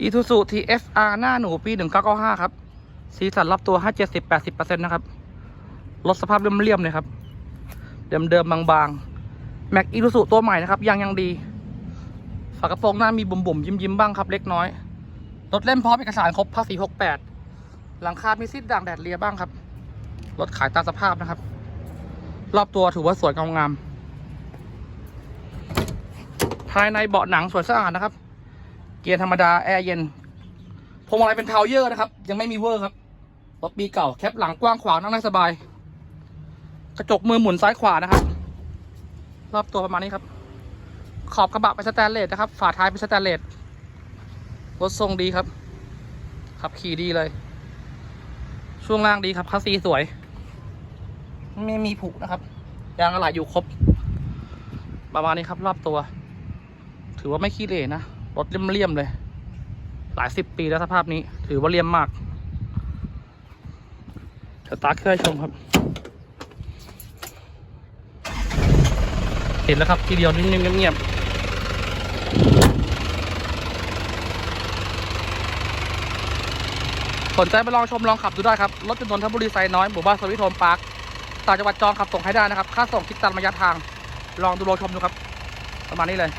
อีทูซูทีเอสอาร์หน้าหนูปีหนึ่งเก้าเก้าห้าครับ สีสันรอบตัวห้าเจ็ดสิบแปดสิบเปอร์เซ็นต์นะครับ รถสภาพเรียมๆเลยครับ เดิมๆบางๆ แม็กอีทูซูตัวใหม่นะครับ ยังยังดี ฝากระโปรงหน้ามีบุ่มๆ ยิ้มๆ บ้างครับ เล็กน้อย รถเล่มพร้อมเอกสารครบภาษีหกแปดหลังคา มีซิดด่างแดดเลียบ้างครับ รถขายตามสภาพนะครับ รอบตัวถือว่าสวยงามๆภายในเบาะหนังสวยสะอาดนะครับ กียร์ธรรมดา แอร์เย็นพวงมาลัยเป็นพาวเยอร์นะครับ ยังไม่มีเวอร์ครับรถปีเก่าแคปหลังกว้างขวางนั่งได้สบาย กระจกมือหมุนซ้ายขวานะครับ รอบตัวประมาณนี้ครับ ขอบกระบะเป็นสแตนเลสนะครับ ฝาท้ายเป็นสแตนเลสรถทรงดีครับ ขับขี่ดีเลย ช่วงล่างดีครับคัสซีสวย ไม่มีผุนะครับยางอะไหล่อยู่ครบ ประมาณนี้ครับ รอบตัว ถือว่าไม่ขี้เหร่นะ รถเลี่ยมๆเลย หลายสิบปีแล้วสภาพนี้ ถือว่าเลี่ยมมากสตาร์ทเครื่องให้ชมครับ เห็นแล้วครับ ทีเดียวนิ่มๆเงียบๆสนใจไปลองชมลองขับดูได้ครับ รถจนนทบุรีไซน้อยหมู่บ้านสวิทโฮมพาร์คต่างจังหวัดจองขับส่งให้ได้นะครับ ค่าส่งคิดตามระยะทาง ลองดูลองชมดูครับ ประมาณนี้เลย